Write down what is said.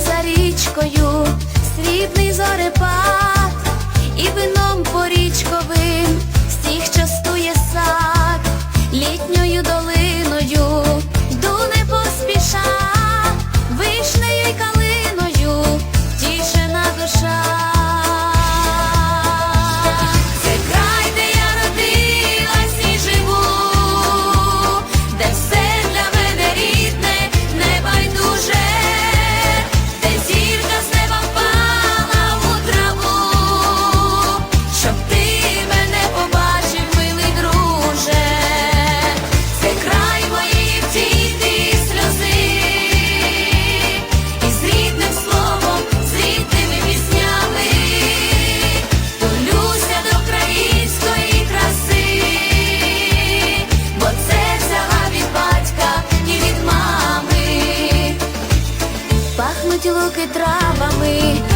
за річкою, срібний зорепад і вином порічковим. квітнуть луки травами.